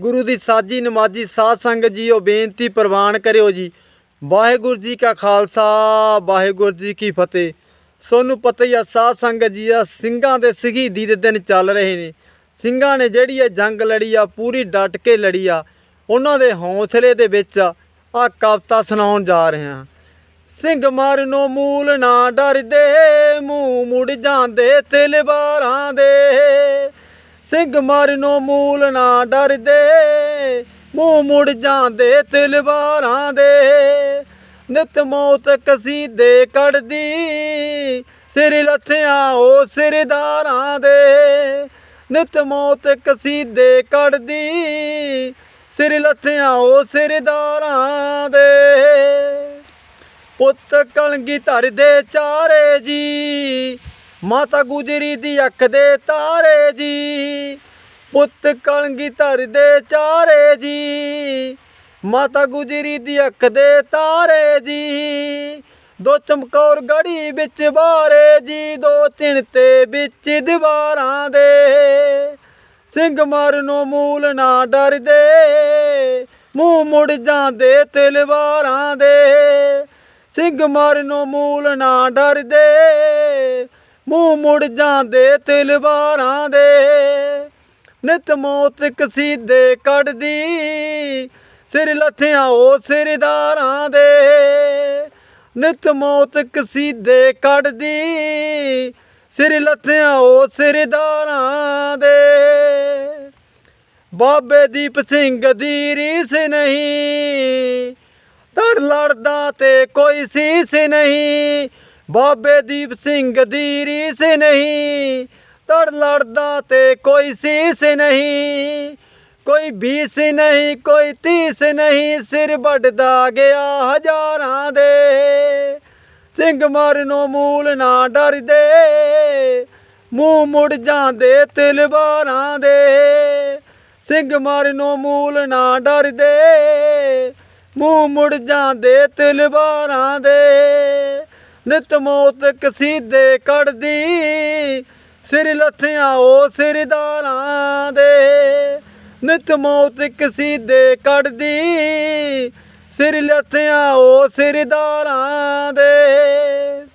ਗੁਰੂ ਦੀ ਸਾਜੀ ਨਮਾਜੀ ਸਾਧ ਸੰਗਤ ਜੀਓ ਬੇਨਤੀ ਪ੍ਰਵਾਨ ਕਰਿਓ ਜੀ। ਵਾਹਿਗੁਰੂ ਜੀ ਕਾ ਖਾਲਸਾ, ਵਾਹਿਗੁਰੂ ਜੀ ਕੀ ਫਤਿਹ। ਸੋਨੂੰ ਪਤਾ ਹੀ ਆ, ਸਾਧ ਸੰਗਤ ਜੀ ਆ, ਸਿੰਘਾਂ ਦੇ ਸ਼ਹੀਦੀ ਦੇ ਦਿਨ ਚੱਲ ਰਹੇ ਨੇ। ਸਿੰਘਾਂ ਨੇ ਜਿਹੜੀ ਇਹ ਜੰਗ ਲੜੀ ਆ, ਪੂਰੀ ਡਟ ਕੇ ਲੜੀ ਆ, ਉਹਨਾਂ ਦੇ ਹੌਸਲੇ ਦੇ ਵਿੱਚ ਆ ਕਵਿਤਾ ਸੁਣਾਉਣ ਜਾ ਰਹੇ ਹਾਂ। ਸਿੰਘ ਮਾਰਨੋ ਮੂਲ ਨਾ ਡਰਦੇ, ਮੂੰਹ ਮੁੜ ਜਾਂਦੇ ਤਲਵਾਰਾਂ ਦੇ। ਸਿੰਘ ਮਾਰਨੋ ਮੂਲ ਨਾ ਡਰਦੇ, ਮੂੰਹ ਮੁੜ ਜਾਂਦੇ ਤਲਵਾਰਾਂ ਦੇ। ਨਿਤ ਮੌਤ ਕਸੀਦੇ ਕੱਢਦੀ, ਸਿਰ ਲੱਥਿਆਂ ਉਹ ਸਿਰਦਾਰਾਂ ਦੇ। ਨਿਤ ਮੌਤ ਕਸੀਦੇ ਕੱਢਦੀ, ਸਿਰ ਲੱਥਿਆਂ ਉਹ ਸਿਰਦਾਰਾਂ ਦੇ। ਪੁੱਤ ਕਲਗੀ ਧਰ ਦੇ ਚਾਰੇ ਜੀ ਮਾਤਾ ਗੁਜਰੀ ਦੀ ਅੱਖ ਦੇ ਤਾਰੇ ਜੀ, ਪੁੱਤ ਕਲਗੀ ਧਰ ਦੇ ਚਾਰੇ ਜੀ। ਮਾਤਾ ਗੁਜਰੀ ਦੀ ਅੱਖ ਦੇ ਤਾਰੇ ਜੀ, ਦੋ ਚਮਕੌਰ ਗੜੀ ਵਿੱਚ ਬਾਰੇ ਜੀ, ਦੋ ਤਿੰਨ ਤੇ ਵਿੱਚ ਦੀਵਾਰਾਂ ਦੇ। ਸਿੰਘ ਮਾਰਨੋ ਮੂਲ ਨਾ ਡਰਦੇ, ਮੂੰਹ ਮੁੜ ਜਾਂਦੇ ਤਲਵਾਰਾਂ ਦੇ। ਸਿੰਘ ਮਾਰਨੋ ਮੂਲ ਨਾ ਡਰਦੇ ਮੂੰਹ ਮੁੜ ਜਾਂਦੇ ਤਲਵਾਰਾਂ ਦੇ। ਨਿਤ ਮੌਤ ਕਸੀਦੇ ਕੱਢਦੀ, ਸਿਰ ਲੱਥਿਆਂ ਉਹ ਸਿਰਦਾਰਾਂ ਦੇ। ਨਿਤ ਮੌਤ ਕਸੀਦੇ ਕੱਢਦੀ, ਸਿਰ ਲੱਥਿਆਂ ਉਹ ਸਿਰਦਾਰਾਂ ਦੇ। ਬਾਬੇ ਦੀਪ ਸਿੰਘ ਦੀ ਰੀਸ ਨਹੀਂ ਤੜ ਲੜਦਾ ਤੇ ਕੋਈ ਸੀਸ ਨਹੀਂ। ਬਾਬੇ ਦੀਪ ਸਿੰਘ ਦੀ ਰੀਸ ਨਹੀਂ ਤੜ ਲੜਦਾ ਤੇ ਕੋਈ ਸੀਸ ਨਹੀਂ, ਕੋਈ ਬੀਸ ਨਹੀਂ, ਕੋਈ ਤੀਸ ਨਹੀਂ, ਸਿਰ ਵੱਢਦਾ ਗਿਆ ਹਜ਼ਾਰਾਂ ਦੇ। ਸਿੰਘ ਮਾਰਨੋ ਮੂਲ ਨਾ ਡਰਦੇ, ਮੂੰਹ ਮੁੜ ਜਾਂਦੇ ਤਲਵਾਰਾਂ ਦੇ। ਸਿੰਘ ਮਾਰਨੋ ਮੂਲ ਨਾ ਡਰਦੇ, ਮੂੰਹ ਮੁੜ ਜਾਂਦੇ ਤਲਵਾਰਾਂ ਦੇ। ਨਿਤ ਮੌਤ ਕਸੀਦੇ ਕੱਢਦੀ। ਸਿਰ ਲੱਥਿਆਂ ਉਹ ਸਿਰਦਾਰਾਂ ਦੇ। ਨਿਤ ਮੌਤ ਕਸੀਦੇ ਕੱਢਦੀ। ਸਿਰ ਲੱਥਿਆਂ ਉਹ ਸਿਰਦਾਰਾਂ ਦੇ।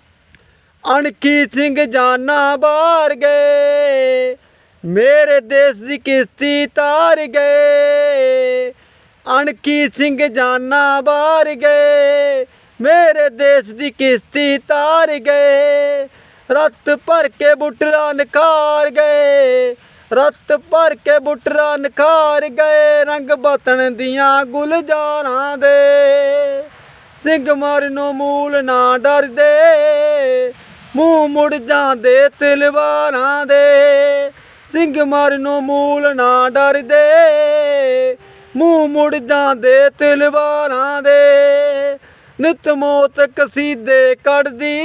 ਅਣਕੀ ਸਿੰਘ ਜਾਨਾ ਬਾਹਰ ਗਏ। ਮੇਰੇ ਦੇਸ਼ ਦੀ ਕਿਸ਼ਤੀ ਤਾਰ ਗਏ। ਅਣਕੀ ਸਿੰਘ ਜਾਨਾ ਬਾਹਰ ਗਏ। ਮੇਰੇ ਦੇਸ਼ ਦੀ ਕਿਸ਼ਤੀ ਤਾਰ ਗਏ। ਰਤ ਭਰ ਕੇ ਬੁੱਟਰਾ ਨਖਾਰ ਗਏ। ਰਤ ਭਰ ਕੇ ਬੁੱਟਰਾ ਨਖਾਰ ਗਏ। ਰੰਗ ਬਤਣ ਦੀਆਂ ਗੁਲਜ਼ਾਰਾਂ ਦੇ। ਸਿੰਘ ਮਾਰਨੋ ਮੂਲ ਨਾ ਡਰਦੇ। ਮੂੰਹ ਮੁੜ ਜਾਂਦੇ ਤਲਵਾਰਾਂ ਦੇ। ਸਿੰਘ ਮਾਰਨੋ ਮੂਲ ਨਾ ਡਰਦੇ। ਮੂੰਹ ਮੁੜ ਜਾਂਦੇ ਤਲਵਾਰਾਂ ਦੇ। ਨਿਤ ਮੌਤ ਕਸੀਦੇ ਕੱਢਦੀ।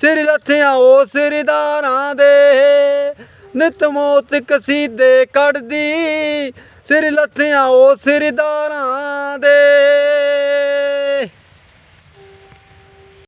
ਸਿਰ ਲੱਥਿਆਂ ਉਹ ਸਿਰਦਾਰਾਂ ਦੇ। ਨਿਤ ਮੌਤ ਕਸੀਦੇ ਕੱਢਦੀ। ਸਿਰ ਲੱਥਿਆਂ ਉਹ ਸਿਰਦਾਰਾਂ ਦੇ।